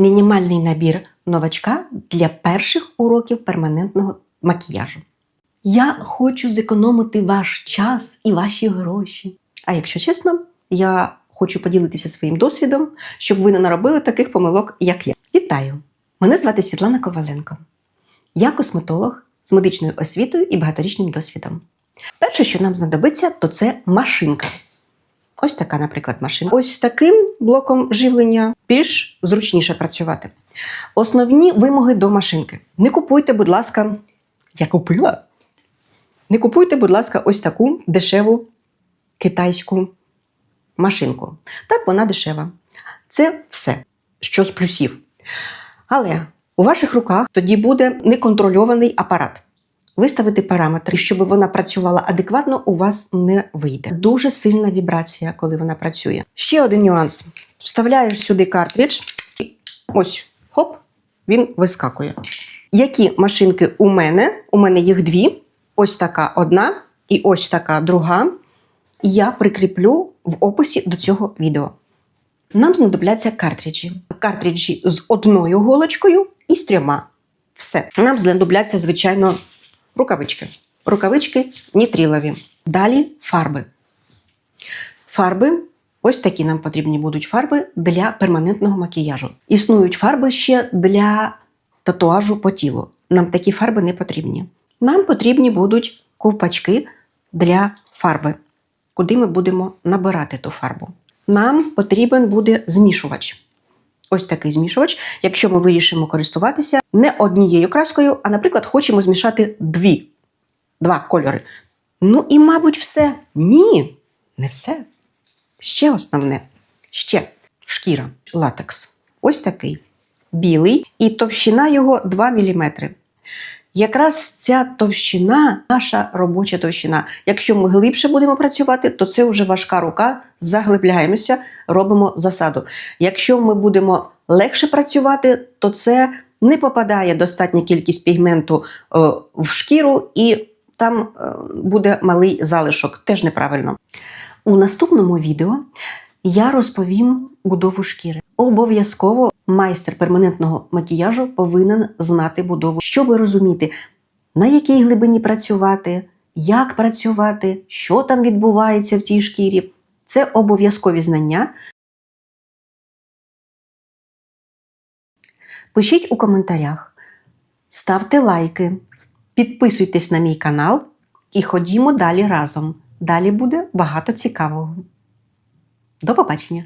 мінімальний набір новачка для перших уроків перманентного макіяжу. Я хочу зекономити ваш час і ваші гроші. А якщо чесно, я хочу поділитися своїм досвідом, щоб ви не наробили таких помилок, як я. Вітаю! Мене звати Світлана Коваленко. Я косметолог з медичною освітою і багаторічним досвідом. Перше, що нам знадобиться, то це машинка. Ось така, наприклад, машина. Ось таким блоком живлення більш зручніше працювати. Основні вимоги до машинки. Не купуйте, будь ласка, я купила. Не купуйте, будь ласка, ось таку дешеву китайську машинку. Так, вона дешева. Це все, що з плюсів. Але у ваших руках тоді буде неконтрольований апарат. Виставити параметри, щоб вона працювала адекватно, у вас не вийде. Дуже сильна вібрація, коли вона працює. Ще один нюанс: вставляєш сюди картридж, і ось хоп, він вискакує. Які машинки у мене? У мене їх дві. Ось така одна і ось така друга. Я прикріплю в описі до цього відео. Нам знадобляться картриджі. Картриджі з одною голочкою і з трьома. Все. Нам знадобляться, звичайно, рукавички. Рукавички нітрилові. Далі фарби. Фарби. Ось такі нам потрібні будуть фарби для перманентного макіяжу. Існують фарби ще для татуажу по тілу. Нам такі фарби не потрібні. Нам потрібні будуть ковпачки для фарби, куди ми будемо набирати ту фарбу. Нам потрібен буде змішувач. Ось такий змішувач, якщо ми вирішимо користуватися не однією краскою, а, наприклад, хочемо змішати дві, два кольори. Ну і, мабуть, все. Ні, не все. Ще основне. Ще шкіра, латекс. Ось такий білий, і товщина його 2 мм. Якраз ця товщина наша робоча товщина. Якщо ми глибше будемо працювати, то це вже важка рука, заглибляємося, робимо засаду. Якщо ми будемо легше працювати, то це не попадає достатня кількість пігменту е, в шкіру, і там е, буде малий залишок. Теж неправильно. У наступному відео я розповім будову шкіри. Обов'язково майстер перманентного макіяжу повинен знати будову, щоб розуміти, на якій глибині працювати, як працювати, що там відбувається в тій шкірі. Це обов'язкові знання. Пишіть у коментарях, ставте лайки, підписуйтесь на мій канал і ходімо далі разом. Далі буде багато цікавого. До побачення!